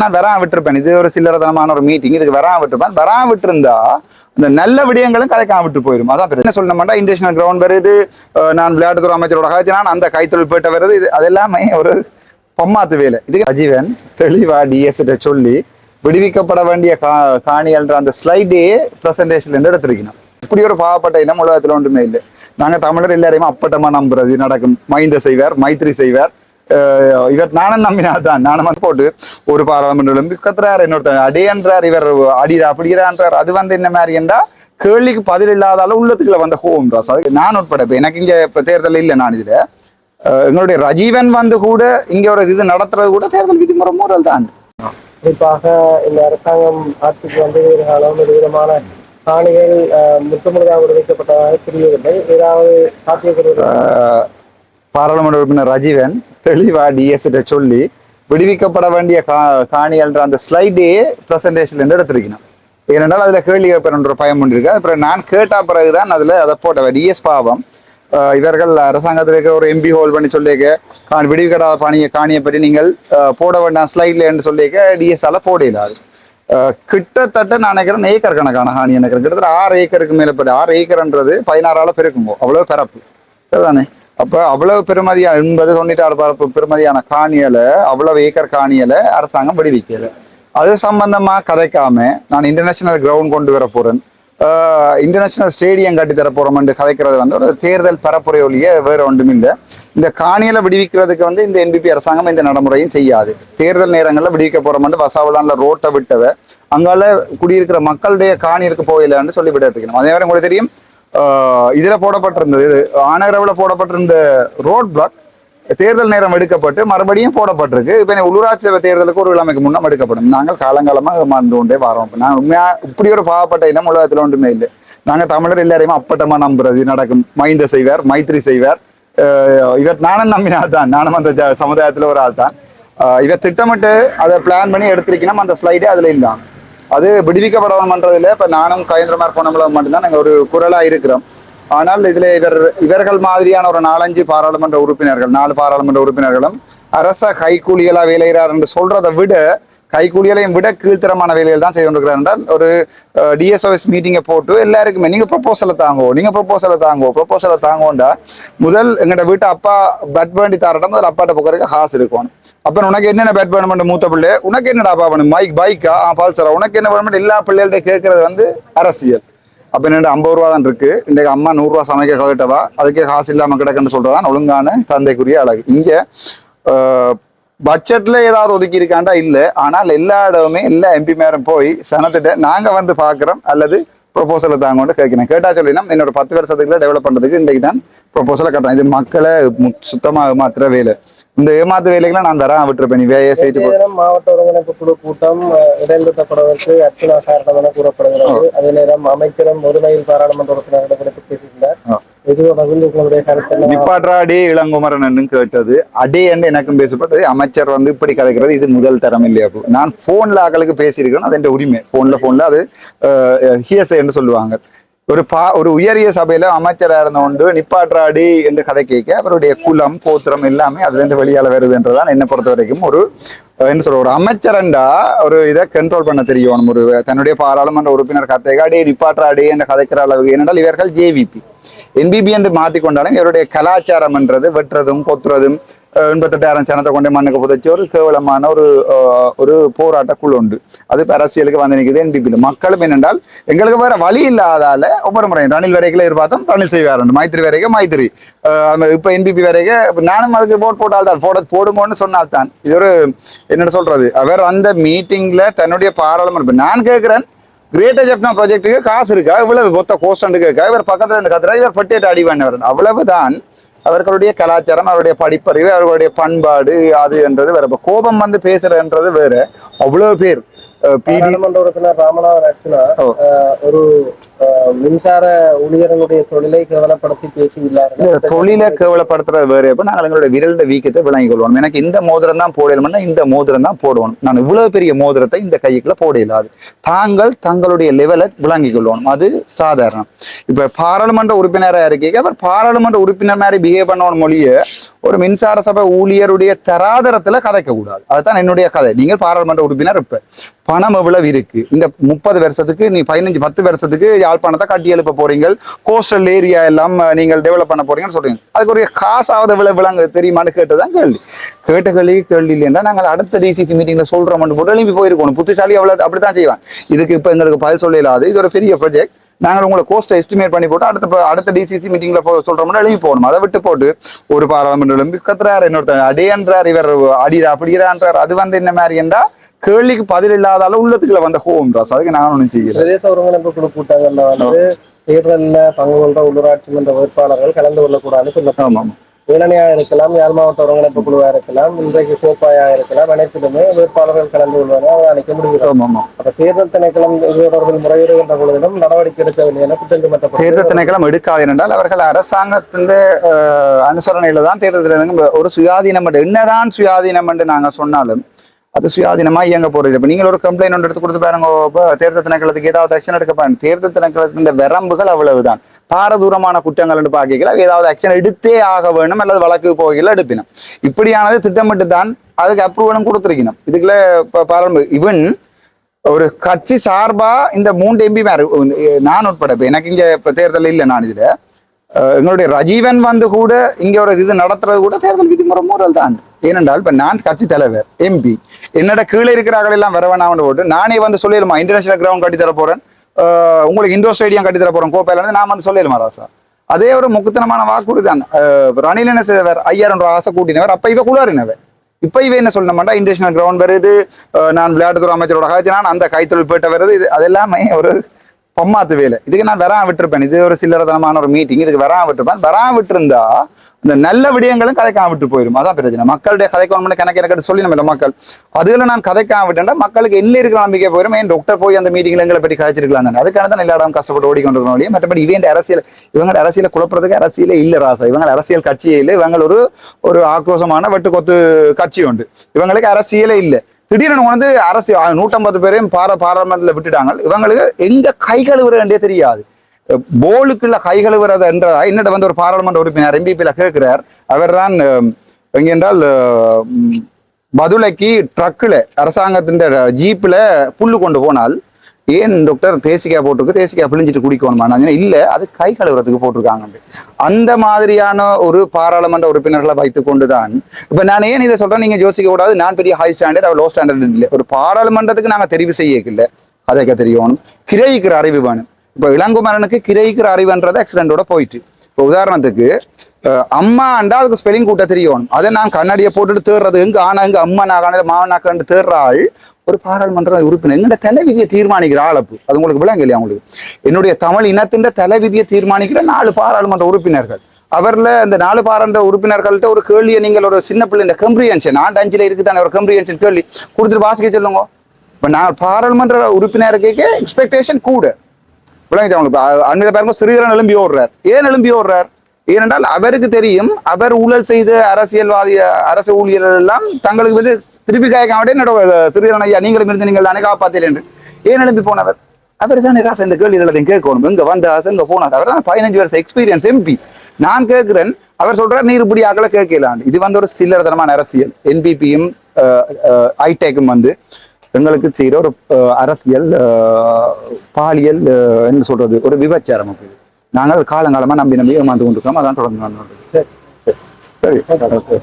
நான் வரா விட்டுருப்பேன். இது ஒரு சில்லறதனமான ஒரு மீட்டிங் இதுக்கு வரா விட்டுருப்பேன். வரா விட்டுருந்தா இந்த நல்ல விடயங்களும் கதைக்காம விட்டு போயிடும் அதான் என்ன சொல்ல மாட்டா இன்டர்நேஷனல் கிரவுண்ட் வருது நான் விளையாட்டுத்துறை அமைச்சரோட காய்ச்சி நான் அந்த கைத்தொழில் போயிட்ட வருது. இது அது எல்லாமே ஒரு பொம்மாத்து வேலை. இதுக்கு அஜீவன் தெளிவா டிஎஸ்ட சொல்லி விடுவிக்கப்பட வேண்டிய கா காணிகள்ன்ற அந்த ஸ்லைடே பிரசன்டேஷன்ல இருந்து எடுத்திருக்கணும். இப்படி ஒரு பாவப்பட்ட இனம் உலகத்துல ஒன்றுமே இல்லை. நாங்க தமிழர் எல்லாரையுமே அப்பட்டமா நம்புறது. நடக்கும். மைந்த செய்வார் மைத்ரி செய்வார். இவர் நானும் நம்பினார் தான் நானும் வந்து போட்டு ஒரு பாராளுமன்றம் கத்துறாரு இன்னொருத்தர் அடியன்றார் இவர் அடிதா அப்படிங்கிறான்றார் அது வந்து என்ன மாதிரி என்றா கேள்விக்கு பதில் இல்லாதால உள்ளத்துக்குள்ள வந்த ஹோம் ராஸ் அது நான் உட்பட எனக்கு இங்க இப்ப தேர்தல் இல்லை நான் இதுல எங்களுடைய ரஜீவன் வந்து கூட இங்க ஒரு இது நடத்துறது கூட தேர்தல் விதிமுறை மூறல் தான் குறிப்பாக இந்த அரசாங்கம் ஆட்சிக்கு வந்து காலம் விதமான காணிகள் முற்றுமுழுதாக விடுவிக்கப்பட்டதாக தெரியவில்லை ஏதாவது சாத்தியக்கூறு பாராளுமன்ற உறுப்பினர் ரஜீவன் தெளிவா டிஎஸ் சொல்லி விடுவிக்கப்பட வேண்டிய கா காணிகள்ன்ற அந்த ஸ்லைடே பிரசன்டேஷன்ல இருந்து எடுத்திருக்கணும். ஏனென்றால் அதுல கேள்வி கேட்பேன்ற பயம் ஒன்றிருக்கு அப்புறம் நான் கேட்ட பிறகுதான் அதுல அதை போட்ட டிஎஸ் பாவம். இவர்கள் அரசாங்கத்தில் இருக்க ஒரு எம்பி ஹோல் பண்ணி சொல்லியிருக்க காண் விடுவிக்கடாத பாணிய காணியை பற்றி நீங்கள் அஹ், போட வேண்டாம் ஸ்லைட்ல என்று சொல்லியிருக்க டிஎஸ்ஆல போட இல்லாது அஹ் கிட்டத்தட்ட நான் நினைக்கிறேன் ஏக்கர் கணக்கான ஹானி நினைக்கிறேன் கிட்டத்தட்ட ஆறு ஏக்கருக்கு மேலப்பட்டு ஆறு ஏக்கர்ன்றது பதினாறால பெருக்கும்போ அவ்வளவு பரப்பு சரிதானே? அப்போ அவ்வளவு பெருமதியான எண்பது தொண்ணூற்றி ஆறு பரப்பு பெருமதியான காணியலை அவ்வளவு ஏக்கர் காணியலை அரசாங்கம் விடுவிக்கல. அது சம்பந்தமாக கதைக்காம நான் இன்டர்நேஷனல் கிரவுண்ட் கொண்டு வர போறேன். இன்டர்நேஷனல் ஸ்டேடியம் கட்டி தர போறோம் என்று கதைக்கிறது வந்து ஒரு தேர்தல் பரப்புரை ஒழிய வேற ஒன்றும் இல்லை. இந்த காணியலை விடுவிக்கிறதுக்கு வந்து இந்த என்பிபி அரசாங்கம் இந்த நடைமுறையும் செய்யாது. தேர்தல் நேரங்களில் விடுவிக்க போறோம் வசாவலான்ல ரோட்டை விட்டவ அங்கால குடியிருக்கிற மக்களுடைய காணியிற்கு போயிடலான்னு சொல்லி விட இருக்கணும் அதே மாதிரி உங்களுக்கு தெரியும். இதுல போடப்பட்டிருந்தது. ஆனகரவில் போடப்பட்டிருந்த ரோட் பிளாக் தேர்தல் நேரம் எடுக்கப்பட்டு மறுபடியும் போடப்பட்டிருக்கு. இப்போ உள்ளூராட்சி சபை தேர்தலுக்கு ஒரு விழாமைக்கு முன்னம் எடுக்கப்படும். நாங்கள் காலங்காலமாக மறந்து கொண்டே வரோம். நாங்கள் உண்மையாக இப்படி ஒரு பாவப்பட்ட இனம் உலகத்துல ஒன்றுமே இல்லை. நாங்க தமிழர் எல்லாரையுமே அப்பட்டமா நம்புறது. நடக்கும். மைந்த செய்வார் மைத்ரி செய்வார். இவர் நானும் நம்பினார் தான். நானும் அந்த சமுதாயத்தில் சமுதாயத்துல ஒரு ஆள் தான். இவர் திட்டமிட்டு அதை பிளான் பண்ணி எடுத்திருக்கணும். அந்த ஸ்லைடே அதுல இல்லாம அது விடுவிக்கப்படணும்ன்றதுல இப்ப நானும் கயந்திரமார் பொன்னம்பலம் மட்டும்தான் நாங்க ஒரு குரலா இருக்கிறோம். ஆனால் இதுல இவர் இவர்கள் மாதிரியான ஒரு நாலஞ்சு பாராளுமன்ற உறுப்பினர்கள் நாலு பாராளுமன்ற உறுப்பினர்களும் அரச கைக்கூலிகளா வேலைகிறார் என்று சொல்றதை விட கைக்கூலிகளையும் விட கீழ்த்தரமான வேலைகள் தான் செய்து கொண்டிருக்கிறார் என்றால் ஒரு டிஎஸ்ஓஎஸ் மீட்டிங்கை போட்டு எல்லாருக்குமே நீங்கள் ப்ரொபோசலை தாங்கோ நீங்கள் ப்ரொப்போசலை தாங்கோ ப்ரொப்போசலை தாங்கோண்டா முதல் எங்கள்கிட்ட வீட்டு அப்பா பெட் வேண்டி தாரட்டும் முதல் அப்பாட்ட போக்குறதுக்கு ஹாஸ் இருக்கணும் அப்ப உனக்கு என்னென்ன பெட் வேணும் மூத்த பிள்ளை? உனக்கு என்னடா அப்பா வேணும் மைக் பைக்கா? பால்சரா உனக்கு என்ன வேணும் எல்லா பிள்ளைகள்ட்ட கேட்கறது வந்து அரசியல். அப்போ என்னோட ஐம்பது ரூபா தான் இருக்கு. இன்றைக்கு அம்மா நூறுரூவா சமைக்க கவிட்டவா அதுக்கே காசு இல்லாமல் கிடக்குன்னு சொல்கிறதான் ஒழுங்கான தந்தைக்குரிய அழகு. இங்கே பட்ஜெட்ல ஏதாவது ஒதுக்கி இருக்காண்டா இல்ல. ஆனால் எல்லா இடமுமே எல்லா எம்பி மேரும் போய் சனத்திட்ட நாங்க வந்து பாக்குறோம் அல்லது ப்ரொபோசலை தாங்க கேட்கிறேன். கேட்டா சொல்லினா என்னோட பத்து வருஷத்துக்குள்ள டெவலப் பண்றதுக்கு இன்றைக்கு தான் ப்ரொபோசலை கட்டுறேன் இது மக்களை மு- சுத்தமா ஏமாத்துற வேலை. இந்த ஏமாத்து வேலைகளை நான் தரேன் விட்டுருப்பேன். நீ வேலையை செய்து மாவட்ட ஒருங்கிணைப்பு குழு கூட்டம் இடைநிறுத்தப்படுவதற்கு அர்ச்சனா காரணம் என கூறப்படுகிறது. அதே நேரம் அமைச்சரும் ஒருமையில் பாராளுமன்ற உறுப்பினர்களை குறித்து பேசியிருந்தார் இளங்குமரன் கேட்டது. அடி என்று எனக்கும் பேசப்பட்டது. அமைச்சர் வந்து இப்படி கதைக்கிறது. இது முதல் தரம் இல்லையா? அப்போ. நான் போன்ல ஆக்களுக்கு பேசியிருக்கேன் அது என் உரிமை? போன்ல போன்ல அது ஹியசை என்று சொல்லுவாங்க. ஒரு பா ஒரு உயரிய சபையில அமைச்சரா இருந்த ஒன்று நிப்பாற்றாடி என்று கதை கேட்க அவருடைய குலம் போத்திரம் எல்லாமே அதுல இருந்து வெளியால வருது என்றுதான் என்னை பொறுத்த வரைக்கும் ஒரு என்ன சொல்ற ஒரு அமைச்சரண்டா ஒரு இதை கண்ட்ரோல் பண்ண தெரியும். ஒரு தன்னுடைய பாராளுமன்ற உறுப்பினர் கதைக்கு அடே என்று கதைக்கிற அளவுக்கு. ஏனென்றால் இவர்கள் ஜேவிபி என்பிபி என்று மாற்றி கொண்டாலும் இவருடைய கலாச்சாரம் என்றது வெட்டுறதும் கொத்துறதும் எண்பத்தெட்டாயிரம் சனத்தை கொண்டு மண்ணுக்கு புதைச்சி ஒரு கேவலமான ஒரு ஒரு போராட்ட குழு உண்டு. அது இப்ப அரசியலுக்கு வந்து நிற்குது என்பிபி மக்களும் என்னென்றால் எங்களுக்கு வேற வழி இல்லாதால ஒவ்வொரு முறையும் ரணில் வரைக்கும் எதிர்பார்த்தோம் ரணில் செய்வார் மைத்திரி வரைக்கும் மைத்திரி. இப்போ இப்ப என்பிபி வரைக்கும் நானும் அதுக்கு போட் போட்டால் தான் போட போடுங்கன்னு சொன்னால் தான் இது ஒரு என்ன சொல்றது? அவர் அந்த மீட்டிங்ல தன்னுடைய பாராளுமன்ற நான் கேட்கிறேன் கிரேட்டர் ஜெப்னா ப்ராஜெக்ட்டுக்கு காசு இருக்கா? இவ்வளவு மொத்த கோஸ்டண்ட் இருக்கா? இவர் பக்கத்துல இருந்து கத்துறா இவர் பட்டியட்டு அடி வேண்டவர் அவ்வளவுதான். அவர்களுடைய கலாச்சாரம் அவருடைய படிப்பறிவு அவர்களுடைய பண்பாடு அது என்றது வேற. இப்ப கோபம் வந்து பேசுறதுன்றது வேற. அவ்வளவு பேர். பிடி பாராளுமன்ற உறுப்பினர் ராமநாதன். அஹ், ஒரு மின்சார ஊழியர்களுடைய தொழிலை கேவலப்படுத்தி இல்ல, பேசுகிறார்கள் தொழிலை கேவலப்படுத்துறது வேறு. இப்ப நாங்கள் எங்களுடைய விரலுடைய வீக்கத்தை விளங்கி கொள்வோம். எனக்கு இந்த மோதிரம் தான் போடணும்னா இந்த மோதிரம் தான் போடுவோம் நான் இவ்வளவு பெரிய மோதிரத்தை இந்த கைக்குள்ள போட இல்லாது. தாங்கள் தங்களுடைய லெவலை விளங்கி கொள்ளணும் அது சாதாரணம். இப்ப பாராளுமன்ற உறுப்பினரா இருக்கீங்க. அவர் பாராளுமன்ற உறுப்பினர் மாதிரி பிஹேவ் பண்ணணும் மொழிய ஒரு மின்சார சபை ஊழியருடைய தராதரத்துல கதைக்க கூடாது. அதுதான் என்னுடைய கதை. நீங்கள் பாராளுமன்ற உறுப்பினர் இப்ப. பணம் எவ்வளவு இருக்கு? இந்த முப்பது வருஷத்துக்கு நீ பதினஞ்சு பத்து வருஷத்துக்கு யாழ்ப்பாணத்தை கட்டி எழுப்ப போறீங்க கோஸ்டல் ஏரியா எல்லாம் நீங்கள் டெவலப் பண்ண போறீங்கன்னு சொல்றீங்க. அதுக்கு ஒரு காசாவது எவ்வளவு விளங்க தெரியுமான்னு கேட்டுதான் கேள்வி. கேட்ட கேள்வி கேள்வி இல்லைன்னா நாங்கள் அடுத்த டிசிசி மீட்டிங்ல சொல்றோம்னு போட்டு எழுப்பி போயிருக்கணும். புத்திசாலி அவ்வளவு அப்படித்தான் செய்வான் இதுக்கு இப்ப எங்களுக்கு பதில் சொல்ல இல்லாது இது ஒரு பெரிய ப்ராஜெக்ட் நாங்கள் உங்களை கோஸ்ட்டை எஸ்டிமேட் பண்ணி போட்டு அடுத்த அடுத்த டிசிசி மீட்டிங்ல போ சொல்றோம்னா எழுதி போகணும். அதை விட்டு போட்டு ஒரு பாராளுமன்ற எழும்பி கத்துறாரு. இன்னொருத்தர் அடியன்றார். இவர் அடிதா அப்படிங்கிறான்றார் அது வந்து என்ன மாதிரி என்றா கேள்விக்கு பதில் இல்லாதால உள்ளத்துக்குள்ள வந்த ஹோம் ராஸ் அதுக்கு நான் ஒன்றும் செய்யல. பிரதேச ஒருங்கிணைப்பு குழு கூட்டங்கள்ல வந்து தேர்தல்ல பங்கு கொண்ட உள்ளூராட்சி மன்ற வேட்பாளர்கள் கலந்து கொள்ளக்கூடாதுன்னு சொல்லப்படும். இளநியா இருக்கலாம் யாழ் மாவட்ட ஒருங்கிணைப்பு குழுவா இருக்கலாம் இன்றைக்கு கோப்பாயா இருக்கலாம் அனைத்திலுமே வேட்பாளர்கள் கலந்து அவதானிக்க முடிகிறது. ஆமா ஆமா. அப்ப தேர்தல் திணைக்களம் தொடர்பில் முறையிடுகின்ற பொழுதிலும் நடவடிக்கை எடுக்கவில்லை என குற்றம் தேர்தல் திணைக்களம் எடுக்காது என்றால் அவர்கள் அரசாங்கத்தின் அனுசரணையில தான் தேர்தல் ஒரு சுயாதீனம் என்னதான் சுயாதீனம் என்று நாங்க சொன்னாலும் அது சுயாதீனமா இயங்க போறது. இப்ப நீங்கள் ஒரு கம்ப்ளைண்ட் ஒன்று எடுத்து கொடுத்து பாருங்க இப்ப தேர்தல் திணைக்களத்துக்கு ஏதாவது ஆக்ஷன் எடுக்க பாருங்க. தேர்தல் திணைக்களத்தின் வரம்புகள் அவ்வளவுதான். பாரதூரமான குற்றங்கள் என்று பார்க்கலாம் ஏதாவது ஆக்ஷன் எடுத்தே ஆக வேணும் அல்லது வழக்கு போகையில் எடுப்பினும். இப்படியானது திட்டமிட்டு தான் அதுக்கு அப்ரூவலும் கொடுத்திருக்கணும். இதுக்குள்ள இப்போ பாருங்க இவன் ஒரு கட்சி சார்பா இந்த மூன்று எம்பி மேரு நான் உட்பட எனக்கு இங்க இப்ப தேர்தல் இல்லை நான் இதுல. எங்களுடைய ரஜீவன் வந்து கூட இங்க ஒரு இது நடத்துறது கூட தேர்தல் விதிமுறை மூறல் தான். ஏனென்றால் இப்போ நான் கட்சி தலைவர் எம்பி என்னோட கீழே இருக்கிறார்கள் எல்லாம் வர வேணாம்னு போட்டு நானே வந்து சொல்லிடுமா இன்டர்நேஷனல் கிரவுண்ட் கட்டித்தர போகிறேன் உங்களுக்கு இண்டோர் ஸ்டேடியம் கட்டித்தர போகிறோம் கோப்பையிலேருந்து நான் வந்து சொல்லிடுமா ராசா? அதே ஒரு முக்குத்தனமான வாக்குறுதி தான். ரணில் என்ன செய்தவர்? ஐயாயிரம் ரூபா ஆசை கூட்டினவர். அப்போ இவ குளாறினவர். இப்போ இவ என்ன சொல்லணும்டா இன்டர்நேஷனல் கிரவுண்ட் வருது. நான் விளையாட்டுத்துறை அமைச்சரோட காய்ச்சி நான் அந்த கைத்தொழில் போயிட்ட வருது இது அதெல்லாமே ஒரு பொம்மாத்து வேலை. இதுக்கு நான் வெறா விட்டுருப்பேன். இது ஒரு சில்லறதனமான ஒரு மீட்டிங் இதுக்கு வெறா விட்டுருப்பேன். வெறா விட்டுருந்தா இந்த நல்ல விடயங்களும் கதைக்காம விட்டு போயிடும் அதான் பிரச்சனை. மக்களுடைய கதைக்கு கணக்கு எனக்கு சொல்லி நம்ம மக்கள். அதுல நான் கதைக்காம விட்டேன்டா மக்களுக்கு என்ன இருக்கிற நம்பிக்கை போயிடும் ஏன் டாக்டர் போய் அந்த மீட்டிங்ல எங்களை பற்றி கதைச்சிருக்கலாம் தானே? அதுக்கான தான் எல்லா இடம் கஷ்டப்பட்டு ஓடிக்கொண்டிருக்கோம் இல்லையா? மற்றபடி இவங்க அரசியல் இவங்க அரசியலை குழப்பறதுக்கு அரசியலே இல்ல ராசா. இவங்க அரசியல் கட்சியே இல்லை. இவங்க ஒரு ஒரு ஆக்ரோஷமான வெட்டுக்கொத்து கட்சி உண்டு. இவங்களுக்கு அரசியலே இல்லை. திடீர்னு வந்து அரசு நூற்றம்பது பேரையும் பார பாராளுமன்றத்தில் விட்டுட்டாங்க. இவங்களுக்கு எங்க கை கழுவுற தெரியாது. போலுக்குள்ள கை கழுவுறது என்றதா? என்னட்ட வந்து ஒரு பாராளுமன்ற உறுப்பினர் எம்பிபியில் கேட்கிறார். அவர் தான் எங்கென்றால் பதுளைக்கு ட்ரக்கில் அரசாங்கத்தின் ஜீப்பில் புல்லு கொண்டு போனால் ஏன் டாக்டர் தேசிக்காய் போட்டிருக்கு? தேசிக்காய் பிழிஞ்சிட்டு குடிக்கணுமா? நான் இல்ல அது கை கழுவுறதுக்கு போட்டிருக்காங்க அந்த மாதிரியான ஒரு பாராளுமன்ற உறுப்பினர்களை வைத்து கொண்டு தான் இப்ப நான் ஏன் இதை சொல்றேன்? நீங்க யோசிக்க கூடாது. நான் பெரிய ஹை ஸ்டாண்டர்ட் அவர் லோ ஸ்டாண்டர்ட் இல்லை. ஒரு பாராளுமன்றத்துக்கு நாங்க தெரிவு செய்யக்கில்லை. அதைக்க தெரியணும் கிரைக்கிற அறிவு வேணும். இப்ப இளங்குமரனுக்கு கிரைக்கிற அறிவுன்றது ஆக்சிடென்ட்டோட போயிட்டு. இப்போ உதாரணத்துக்கு அஹ், அம்மாண்டா அதுக்கு ஸ்பெல்லிங் கூட்ட தெரியணும் அதை நான் கண்ணாடியை போட்டுட்டு தேடுறது. எங்க ஆனா எங்க அம்மா நான் மாவனாக்கான்னு மாவன் ஒரு பாராளுமன்ற உறுப்பினர். எங்கட தலைவிதியை தீர்மானிக்கிற ஆளப்பு அது உங்களுக்கு விளங்க இல்லையா உங்களுக்கு? என்னுடைய தமிழ் இனத்தின் தலைவிதியை தீர்மானிக்கிற நாலு பாராளுமன்ற உறுப்பினர்கள். அவர்ல இந்த நாலு பாராளுமன்ற உறுப்பினர்கள்ட்ட ஒரு கேள்வியை நீங்கள் ஒரு சின்ன பிள்ளை இந்த கம்ப்ரியன்ஷன் ஆண்டு அஞ்சுல இருக்குதானே ஒரு கம்ப்ரியன்ஷன் கேள்வி. கொடுத்துட்டு வாசிக்க சொல்லுங்க. இப்போ நான் பாராளுமன்ற உறுப்பினருக்கு எக்ஸ்பெக்டேஷன் கூட. விளங்கிச்சா உங்களுக்கு? அண்மையில் பாருங்க சிறிதரன் எழும்பி ஓடுறார். ஏன் எழும்பி ஓடுறார்? ஏனென்றால் அவருக்கு தெரியும் அவர் ஊழல் செய்த அரசியல்வாதி அரசு ஊழியர்கள் எல்லாம் தங்களுக்கு வந்து திருப்பி காயக்காமட்டே என்னோட திருவிழா ஐயா நீங்களும் இருந்து நீங்கள் தானே காப்பாத்தீர்கள் என்று. ஏன் எழுப்பி போனவர்? அவர் தான் ராசா இந்த கேள்வி எல்லாத்தையும் கேட்கணும். எங்க வந்த ஆசை எங்க போனார்? அவர் தான் பதினஞ்சு வருஷம் எக்ஸ்பீரியன்ஸ் எம்பி நான் கேட்கிறேன் அவர் சொல்றார் நீர் இப்படி அகல கேட்கலான்னு இது வந்து ஒரு சில்லறதனமான அரசியல். என்பிபியும் ஐடெக்கும் வந்து எங்களுக்கு செய்கிற ஒரு அரசியல் பாலியல் என்ன சொல்றது ஒரு விபச்சாரம் அப்படி. நாங்கள் காலங்காலமா நம்பி நம்பி ஏமாந்து கொண்டிருக்கோம். அதான் தொடர்ந்து சரி சரி சரி.